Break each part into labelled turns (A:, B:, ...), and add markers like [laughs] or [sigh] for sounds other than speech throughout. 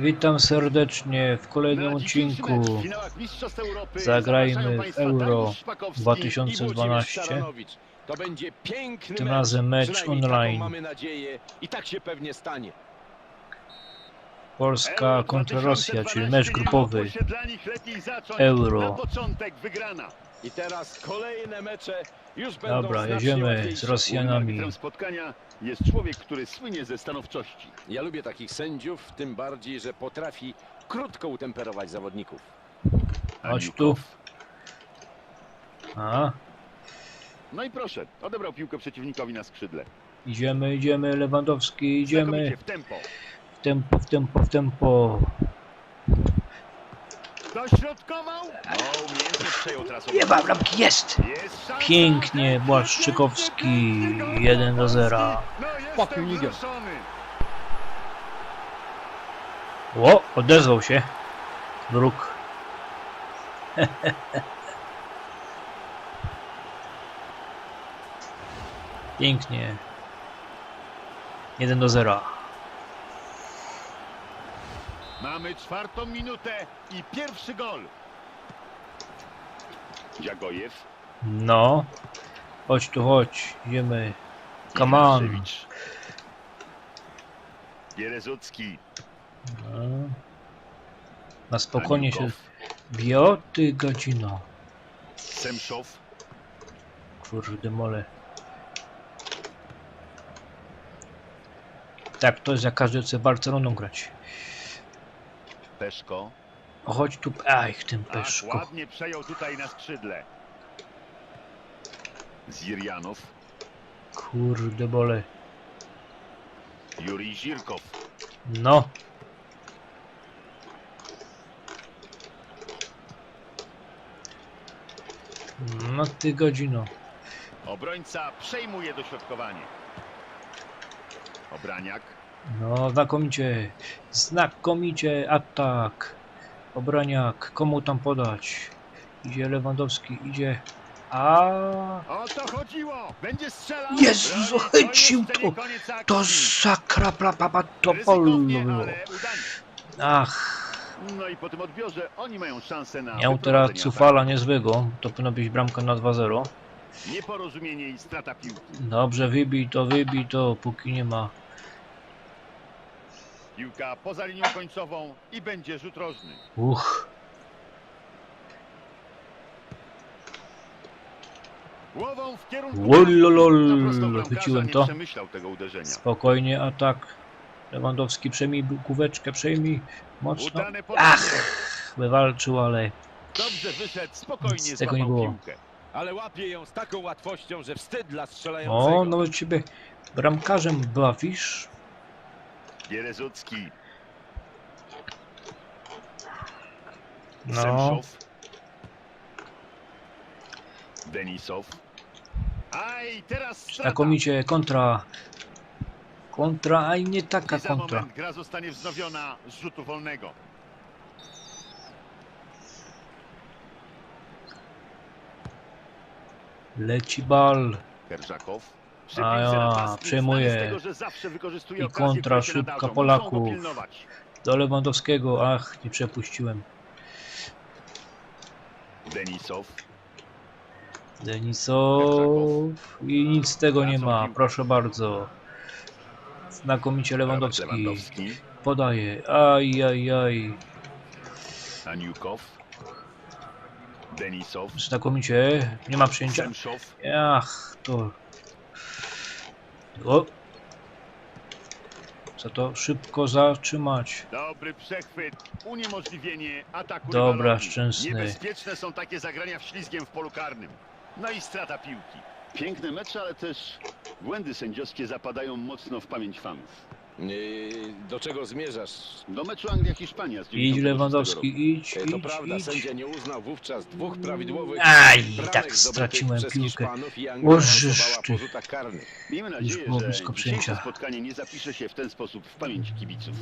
A: Witam serdecznie w kolejnym odcinku. Zagrajmy w Euro
B: Dariusz Szpakowski
A: 2012.
B: i Włodzimierz Szaranowicz. To będzie piękny
A: Tym
B: mecz.
A: razem mecz online.
B: Tak się pewnie stanie.
A: Polska kontra Rosja, czyli
B: 2012
A: mecz grupowy. Euro.
B: I teraz kolejne mecze już będą
A: Dobra,
B: znacznie
A: jedziemy z Rosjanami.
B: arbitrem spotkania jest człowiek, który słynie ze stanowczości. Ja lubię takich sędziów, tym bardziej, że potrafi krótko utemperować zawodników.
A: Chodź tu. A,
B: No i proszę, odebrał piłkę przeciwnikowi na skrzydle.
A: idziemy, idziemy, Lewandowski, idziemy.
B: Znakomicie w tempo.
A: W tempo, w tempo, w tempo.
B: Dośrodkował. O, umiejętnie przejął
A: ma bramki, jest!
B: Jest szansa.
A: Pięknie, Błaszczykowski, 1 do 0.
B: No, jestem
C: Fucking
B: wzruszony.
A: O, odezwał się. Druk. Pięknie. 1 do 0.
B: Mamy czwartą minutę i pierwszy gol. Dziagojew.
A: No. Chodź tu, chodź. Idziemy. Come on.
B: Bierezucki.
A: No. Na spokojnie się
B: Aniukow.
A: bioty godzino.
B: Semszow.
A: Kurde mole. Tak, to jest jak każdy chce Barceloną grać.
B: Peszko.
A: O, chodź tu, aj, tym peszko.
B: ładnie przejął tutaj na skrzydle. Zirjanow.
A: Kurde bole.
B: Jurij Zirkow.
A: No. No ty godzino.
B: Obrońca przejmuje dośrodkowanie. Obraniak.
A: No, znakomicie. Znakomicie atak. Obraniak. Komu tam podać? Idzie Lewandowski, idzie. A
B: O to chodziło! Będzie strzelał! Jeszcze
A: to. to sakra papa to polno. Ach,
B: No i po tym odbiorze oni mają szansę na
A: miał teraz cufala niezłego. To powinno być bramka na 2-0.
B: ataku. Nieporozumienie i strata piłki.
A: Dobrze, wybij to, wybij to, póki nie ma.
B: Piłka poza linią końcową i będzie rzut rożny.
A: Uch,
B: Głową w kierunku...
A: Chwyciłem
B: nie
A: to. spokojnie atak. Lewandowski przejmij główeczkę, przejmij mocno. Ach, wywalczył, ale
B: Dobrze wyszedł, spokojnie
A: tego nie było.
B: piłkę.
C: Ale łapie ją z taką łatwością, że wstyd dla strzelającego.
A: o, nawet ciebie bramkarzem bawisz.
B: Bierezucki.
A: No,
B: Semszow. Denisow. Aj, teraz
A: znakomicie kontra. Kontra, a i nie taka
B: I
A: kontra.
B: moment gra zostanie wznowiona z rzutu wolnego.
A: Leci bal.
B: Kerżakow.
A: A przejmuje. I kontra szybka Polaków. Do Lewandowskiego, ach, nie przepuściłem.
B: Denisow.
A: Denisow i nic z tego nie ma, proszę bardzo. Znakomicie Lewandowski podaje. Aj, aj, aj.
B: Aniukow. Denisow.
A: Znakomicie, nie ma przyjęcia. Ach, to. O! Co to szybko zatrzymać?
B: Dobry przechwyt, uniemożliwienie ataku
A: Dobra,
B: rywalowi.
A: szczęsny.
B: Niebezpieczne są takie zagrania w ślizgiem w polu karnym. No i strata piłki. Piękne mecze, ale też błędy sędziowskie zapadają mocno w pamięć fanów.
C: Yy, Do czego zmierzasz?
B: Do meczu Anglia-Hiszpania z
A: Idź
B: 96 roku.
A: Lewandowski, idź,
C: E, To
A: idź,
C: prawda,
A: idź.
C: sędzia nie uznał wówczas dwóch prawidłowych
A: Aj,
C: bramek
A: tak
C: zdobytych
A: straciłem
C: przez
A: piłkę.
C: Hiszpanów i Anglia
A: Ożyż
C: awansowała
A: ty.
C: po rzutach karnych.
B: Miejmy
A: Już
B: nadzieję,
A: było
B: że
A: blisko
B: dzisiejsze
A: przyjęcia.
B: spotkanie nie zapisze się w ten sposób w pamięci kibiców.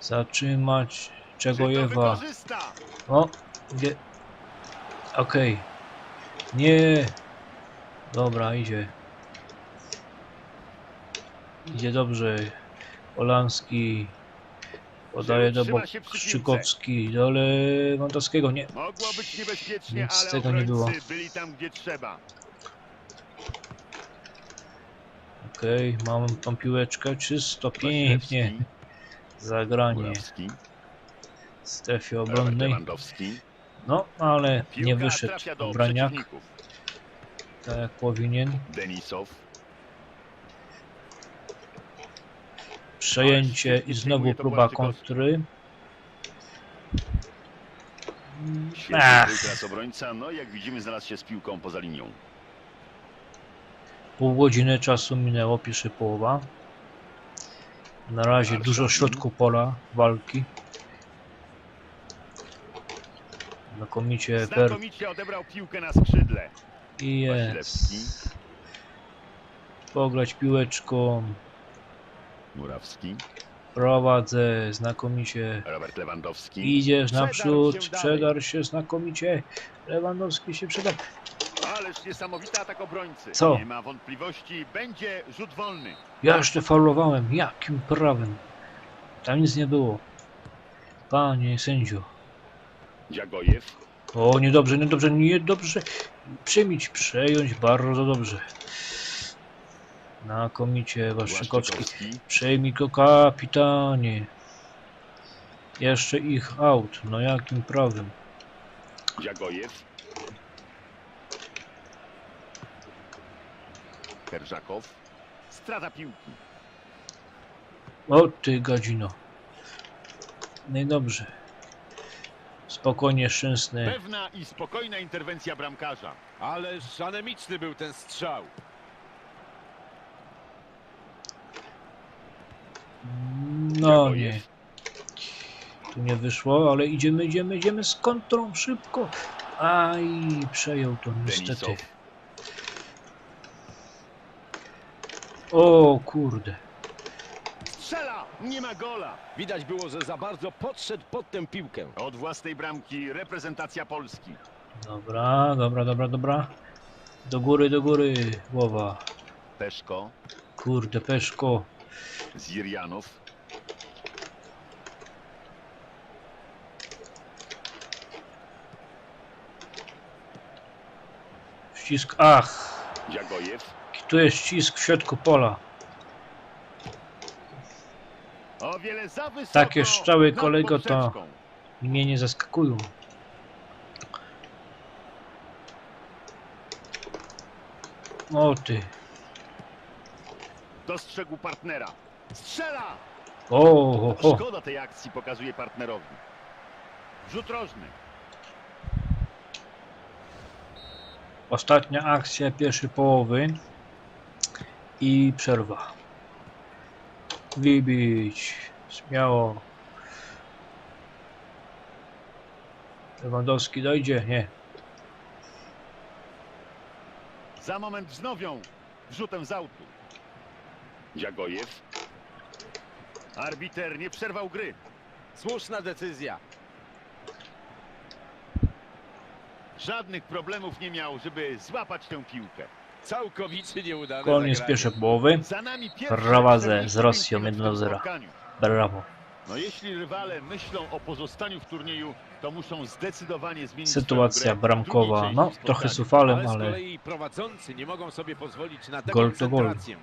A: Zatrzymać Czegojewa.
B: wykorzysta?
A: O, gdzie? Okej. Nie. Dobra, idzie. Idzie dobrze. Polanski. Podaje do
B: Trzyma
A: bok
B: się przy piłce.
A: Szczykowski, do Lewandowskiego, nie.
B: Mogło być niebezpiecznie,
A: Nic z
B: ale
A: tego nie było.
B: byli tam, gdzie trzeba.
A: Okej, mam tą piłeczkę, czysto, pięknie.
B: Wasilewski,
A: Zagranie w strefie
B: Robert
A: obronnej.
B: Lewandowski.
A: No, ale
B: Piłka
A: nie wyszedł
B: trafia do
A: obraniak,
B: przeciwników.
A: tak jak powinien.
B: Denisow.
A: Przejęcie i znowu próba kontry. Ach.
B: teraz obrońca, no jak widzimy znalazł się z piłką poza linią.
A: Pół godziny czasu minęło, pierwsza połowa. Na razie dużo środku pola walki. Znakomicie Per
B: Znakomicie odebrał piłkę na skrzydle.
A: i
B: Wasilewski.
A: jest. Pograć piłeczką.
B: Murawski,
A: Prowadzę znakomicie.
B: Robert Lewandowski.
A: Idziesz
B: Przedarł
A: naprzód,
B: się
A: przedar się znakomicie. Lewandowski się przedarł.
B: Ależ niesamowity atak obrońcy.
A: Co?
B: Nie ma wątpliwości, będzie rzut wolny.
A: Ja jeszcze faulowałem. Jakim prawem? Tam nic nie było. Panie sędzio.
B: Dziagojew,
A: O, niedobrze, niedobrze, niedobrze. Przyjmić, przejąć, bardzo dobrze. Znakomicie, Waszczykowski.
B: Błaszczykowski,
A: Przejmij go, kapitanie. Jeszcze ich aut. No jakim prawem?
B: Dziagojew. Kerżakow. Strata piłki.
A: O ty gadzino. No i dobrze. Spokojnie, szczęsny.
B: Pewna i spokojna interwencja bramkarza.
C: Ależ anemiczny był ten strzał.
A: No nie. Tu nie wyszło, ale idziemy, idziemy, idziemy z kontrą szybko. Aj, przejął to niestety. O kurde.
B: Strzela! Nie ma gola!
C: Widać było, że za bardzo podszedł pod tę piłkę.
B: Od własnej bramki reprezentacja Polski.
A: Dobra, dobra, dobra, dobra. Do góry, do góry, głowa.
B: Peszko,
A: Kurde, Peszko.
B: Zirjanow,
A: Ścisk, ach. Tu jest ścisk w środku pola.
B: O wiele za wysoko.
A: Takie strzały,
B: nad
A: kolego, to-. Mnie nie zaskakują. O ty.
B: Dostrzegł partnera. Strzela!
A: O, o, o.
B: Szkoda tej akcji pokazuje partnerowi. Rzut rożny.
A: Ostatnia akcja pierwszej połowy. I przerwa. Wybić. Śmiało. Lewandowski dojdzie? Nie.
B: Za moment wznowią rzutem z autu. Dziagojew. Arbiter nie przerwał gry.
C: Słuszna decyzja.
B: Żadnych problemów nie miał, żeby złapać tę piłkę.
C: Całkowicie nieudane
A: Koniec
C: zagranie.
A: pierwszej połowy. Prowadzę
B: 45
A: z Rosją
B: minut w
A: 1 do
B: tym
A: 0.
B: spotkaniu.
A: Brawo.
B: No jeśli rywale myślą o pozostaniu w turnieju, to muszą zdecydowanie zmienić
A: Sytuacja bramkowa. No, trochę sufalem,
C: Ale z kolei prowadzący nie mogą sobie pozwolić na
A: Gol to gol.
C: dekoncentrację.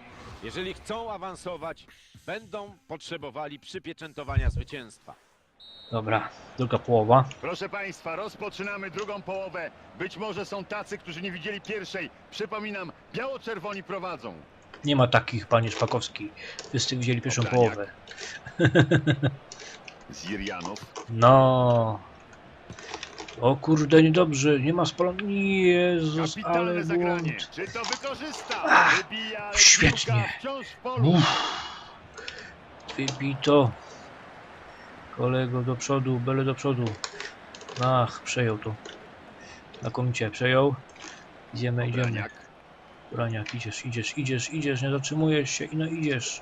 C: Jeżeli chcą awansować, będą potrzebowali przypieczętowania zwycięstwa.
A: Dobra. Druga połowa.
B: Proszę Państwa, rozpoczynamy drugą połowę. Być może są tacy, którzy nie widzieli pierwszej. Przypominam, biało-czerwoni prowadzą.
A: Nie ma takich, panie Szpakowski. Wszyscy widzieli pierwszą
B: Obraniak.
A: połowę. [laughs]
B: Zirjanow,
A: No. O kurde, niedobrze. Nie ma spalonego. Jezus,
B: kapitalne
A: ale
B: zagranie.
A: błąd.
B: Czy to wykorzysta?
A: Ach,
B: Wybija,
A: świetnie.
B: piłka wciąż w polu.
A: Uff. Wybito. Kolego do przodu, bele do przodu. Ach, przejął to. Znakomicie przejął. Idziemy, idziemy. Braniak, idziesz, idziesz, idziesz, idziesz, nie zatrzymujesz się i no idziesz.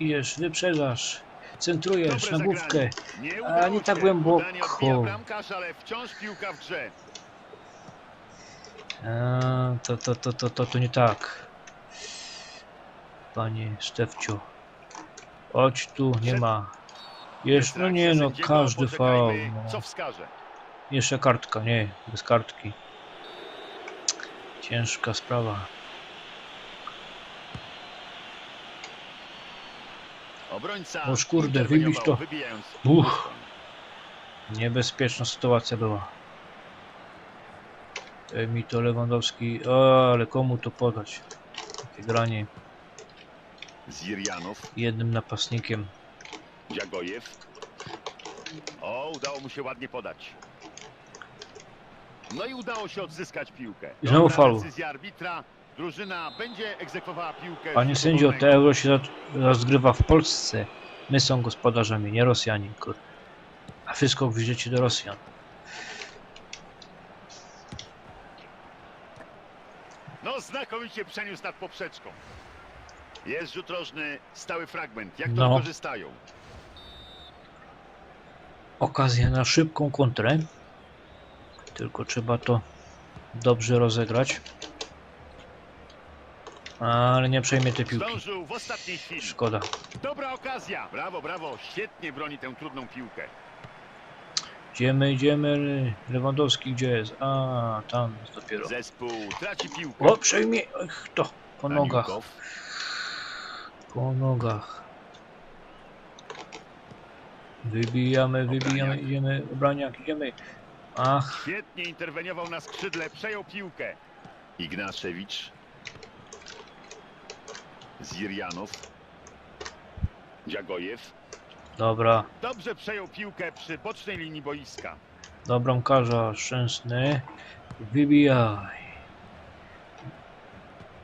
A: Idziesz, wyprzedzasz. Centrujesz
B: Dobre
A: na główkę. A, nie tak głęboko. A, to, to, to, to, to, to nie tak. Panie Stefcio. Chodź tu, nie ma. Jeszcze, no nie no, każdy faul. No.
B: Co wskaże?
A: Jeszcze kartka, nie, bez kartki. Ciężka sprawa.
B: Obrońca
A: Oż kurde, wybić to. Uch. Niebezpieczna sytuacja była. E, Mi to Lewandowski, o, ale komu to podać? Takie granie jednym napastnikiem.
B: Dziagojew. O, udało mu się ładnie podać. No i udało się odzyskać piłkę.
A: I znowu faul.
B: decyzja arbitra. Drużyna będzie egzekwowała piłkę.
A: Panie sędzio, to euro się rozgrywa w Polsce. My są gospodarzami, nie Rosjanie, kur. A wszystko wjedziecie do Rosjan.
B: No znakomicie przeniósł nad poprzeczką. Jest rzut rożny, stały fragment. Jak to
A: No.
B: wykorzystają?
A: Okazja na szybką kontrę. Tylko trzeba to dobrze rozegrać. Ale nie przejmie tej piłki.
B: Zdążył w ostatniej chwili.
A: Szkoda.
B: Dobra okazja. Brawo, brawo. Świetnie broni tę trudną piłkę.
A: Idziemy, idziemy. Lewandowski gdzie jest? A, tam jest dopiero.
B: Zespół traci piłkę.
A: O, przejmie. Ach, to. Po nogach. Po nogach. Wybijamy, wybijamy, idziemy. Obraniak, idziemy. Ach,
B: Świetnie interweniował na skrzydle, przejął piłkę. Ignaszewicz. Zirjanow. Dziagojew.
A: dobra.
B: Dobrze przejął piłkę przy bocznej linii boiska.
A: Do bramkarza Szczęsny. Wybijaj.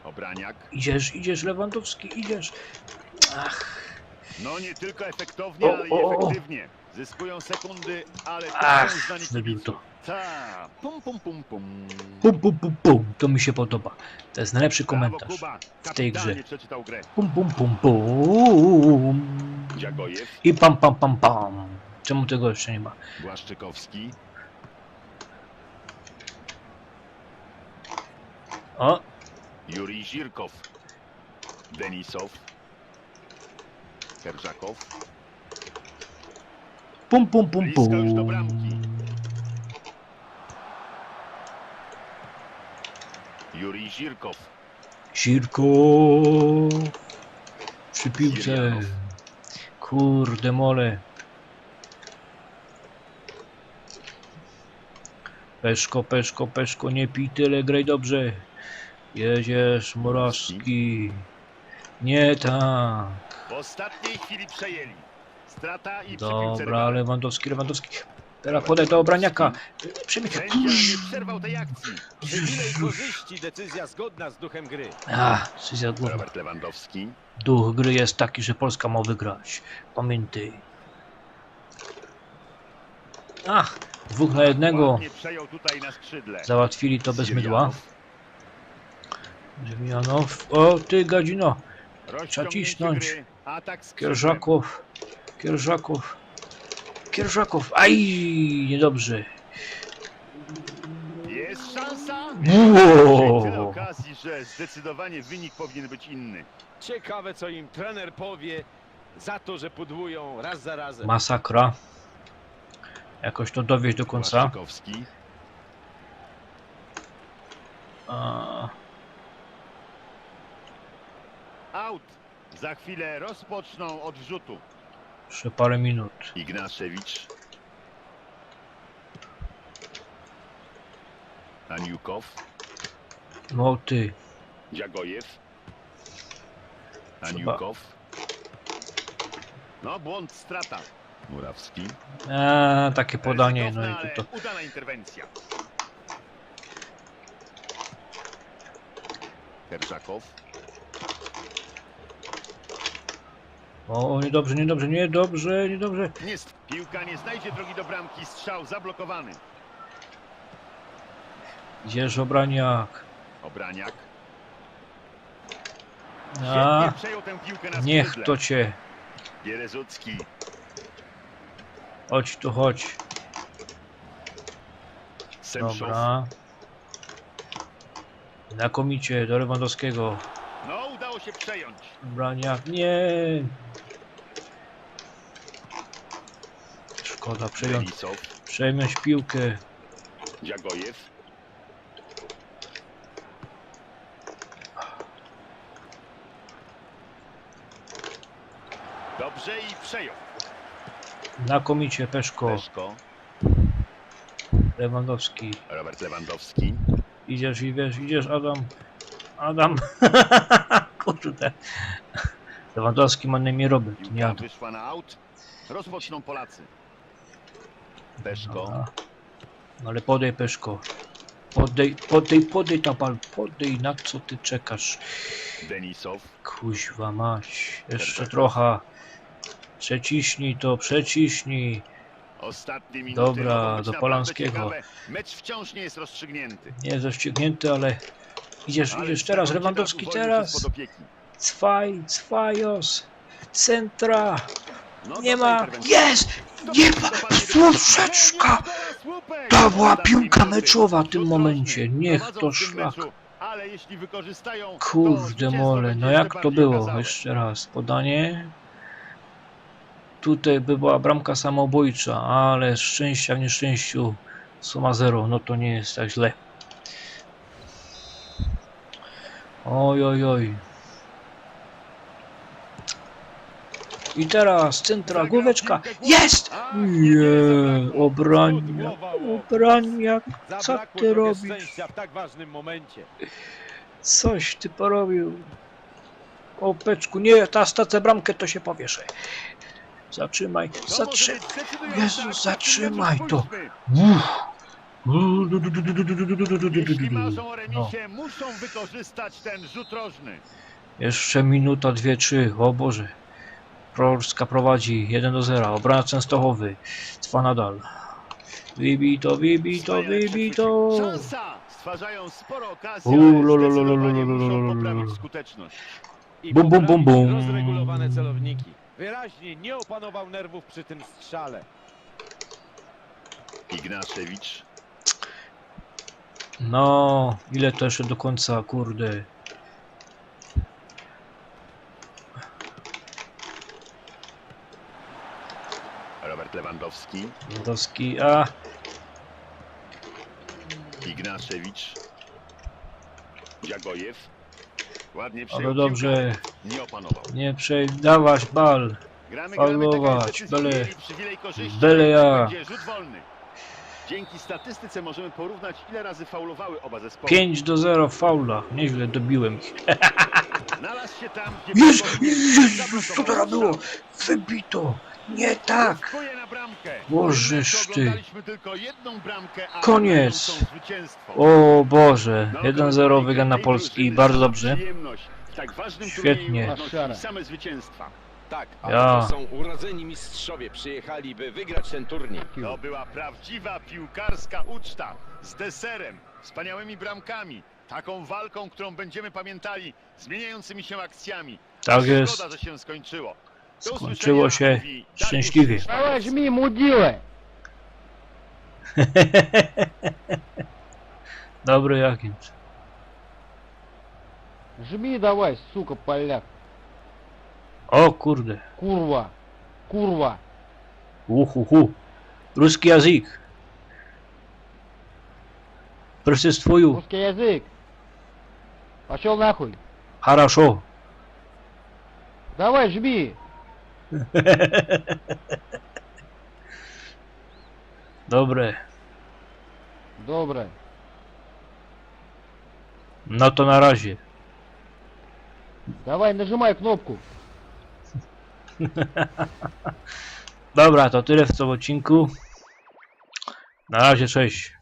B: Obraniak.
A: Idziesz, idziesz, Lewandowski, idziesz. Ach,
B: No nie tylko efektownie,
A: O,
B: ale i
A: o, o.
B: efektywnie. Zyskują sekundy, ale
A: ach,
B: kibiców.
A: to.
B: Ta, pum pum pum pum.
A: Pum, pum, pum, pum. To mi się podoba. To jest najlepszy
B: Brawo,
A: komentarz.
B: Kuba.
A: w tej grze.
B: Kapitalnie przeczytał grę.
A: Pum, pum, pum, pum.
B: Dziagojew,
A: I pam, pam, pam, pam. Czemu tego jeszcze nie ma?
B: Błaszczykowski,
A: O,
B: Jurij Zirkow, Denisow, Kerżakow,
A: pum, pum, pum,
B: Blisko już do
A: pum.
B: bramki. Jurij Zirkow,
A: Sirko przy piłce. Kurde mole. Peszko, peszko, peszko, nie pij tyle, graj dobrze. Jedziesz, Morawski. Nie tak.
B: Ostatniej chwili przejęli. Strata i
A: Dobra. Lewandowski, Lewandowski. Teraz podaj do obraniaka.
B: Sędzia nie przerwał tej akcji.
C: Korzyści decyzja zgodna z duchem gry.
A: A, decyzja głowa.
B: Robert Lewandowski,
A: Duch gry jest taki, że Polska ma wygrać. Pamiętaj. Ach, dwóch na jednego.
B: ładnie przejął tutaj na skrzydle.
A: Załatwili to bez mydła. Ziemianow. O, ty gadzino.
B: rozciągnięcie
A: cisnąć.
B: gry, Atak skrzydłem.
A: Kierżakow. Kierżakow. Kierżakow. Aj, niedobrze.
B: Jest szansa.
A: Wow.
B: Tyle okazji, że zdecydowanie wynik powinien być inny.
C: Ciekawe, co im trener powie za to, że pudłują raz za razem.
A: Masakra. Jakoś to dowieść do końca.
B: Błaszczykowski,
A: A,
B: out. Za chwilę rozpoczną od rzutu.
A: jeszcze parę minut.
B: Ignaszewicz. Aniukow,
A: No ty.
B: Dziagojew. Aniukow. No, błąd, strata. Murawski.
A: A, takie podanie. No i tu to.
B: Udana interwencja. Kerczakow.
A: O, niedobrze, niedobrze, niedobrze, niedobrze.
B: Nie, piłka nie znajdzie drogi do bramki. Strzał zablokowany.
A: Gdzież obraniak?
B: Obraniak.
A: A,
B: Świetnie przejął tę piłkę na
A: niech to cię.
B: Bierezucki.
A: Chodź tu, chodź. Dobra. Znakomicie, do Lewandowskiego.
B: Się przejąć.
A: Braniak, nie. Szkoda przejąć,
B: Denisow,
A: przejąć piłkę.
B: Dziagojew. Dobrze i przejął.
A: Znakomicie Peszko,
B: Peszko,
A: Lewandowski.
B: Robert Lewandowski.
A: Idziesz, idziesz, idziesz, Adam. Adam. [laughs] Kurde. Lewandowski ma Robert, nie Adam.
B: wyszła na aut. Rozpoczną Polacy. Peszko.
A: No ale podej Peszko. Podej, podej, podej ta bal, podej, na co ty czekasz?
B: Denisow,
A: Kuźwa mać, jeszcze trochę. Przeciśnij to, przeciśnij. Dobra, do Polanskiego.
B: Mecz wciąż nie jest rozstrzygnięty.
A: Nie jest rozciągnięty, ale idziesz, idziesz teraz, Lewandowski teraz. Cwaj, cwajos, centra,
B: No,
A: nie ma, jest, nie ma, słuszeczka. To była piłka meczowa w tym momencie, niech to szlak. Kurde mole, no jak to było? Jeszcze raz, podanie. Tutaj by była bramka samobójcza, ale szczęścia w nieszczęściu. Suma zero, no to nie jest tak źle. Oj, oj, oj. I teraz centra, główeczka. Jest! Nie, obrania, obrania, co ty robisz?
C: tak.
A: Coś ty porobił. O peczku, nie, ta stacę bramkę to się powieszę. Zatrzymaj, zatrzymaj. Jezu, zatrzymaj to.
B: Spójrzmy. Jeśli marzą o
A: No.
B: remisie, muszą wykorzystać ten rzut rożny.
A: Jeszcze minuta, dwie, trzy, o Boże. Polska prowadzi 1 do 0. Obrona Częstochowy trwa nadal. Wybij to, wybij to,
B: Wspaniale
A: wybij
B: przechwycił.
A: to.
B: Szansa! Stwarzają sporo okazji,
A: U,
B: ale
A: lo, lo, lo, lo,
B: zdecydowanie
A: lo, lo, lo, lo,
B: muszą
A: lo, lo.
B: poprawić skuteczność.
C: I
A: Bum, bum, bum,
C: poprawić
A: bum.
C: rozregulowane celowniki. Wyraźnie nie opanował nerwów przy tym strzale.
B: Ignaszewicz,
A: No, ile to jeszcze do końca, kurde.
B: Robert Lewandowski,
A: Lewandowski, a
B: Ignaszewicz, Dziagojew. Ładnie
A: ale dobrze,
B: nie opanował.
A: nie przejdawać bal.
B: Jest decyzja.
A: byle- byle ja.
B: Dzięki statystyce możemy porównać, ile razy faulowały oba zespoły.
A: 5 do 0 w faulach. Nieźle dobiłem ich. [laughs]
B: Znalazł się tam, gdzie przeciwnik
A: Jezus, co to było? Wybito! Nie tak! Bożeż ty. Koniec. O Boże,
B: No,
A: 1-0
B: tej
A: wygrana Polski, bardzo dobrze.
B: tak
A: Świetnie.
B: same zwycięstwa.
D: Tak, a
A: Ja.
D: to są urodzeni mistrzowie. Przyjechali, by wygrać ten turniej.
B: To była prawdziwa piłkarska uczta z deserem, wspaniałymi bramkami, taką walką, którą będziemy pamiętali, zmieniającymi się akcjami.
A: Tak jest.
B: Szkoda, że się skończyło. Do
A: Skończyło
B: usłyszenia,
A: się
B: mówi Dariusz
A: szczęśliwie.
B: Szwagiel.
E: Давай жми, мудилы!
A: Dobry agent.
E: Жми давай, сука, поляк.
A: O kurde.
E: Курва. Курва.
A: Uhuhu. Ruski jazyk. Присутствую.
E: Русский язык. Пошел нахуй.
A: Хорошо.
E: Давай жми.
A: Dobre. [laughs]
E: Доброе.
A: No to na razie.
E: Давай нажимай кнопку.
A: Dobra, to tyle w tym odcinku. Na razie, cześć.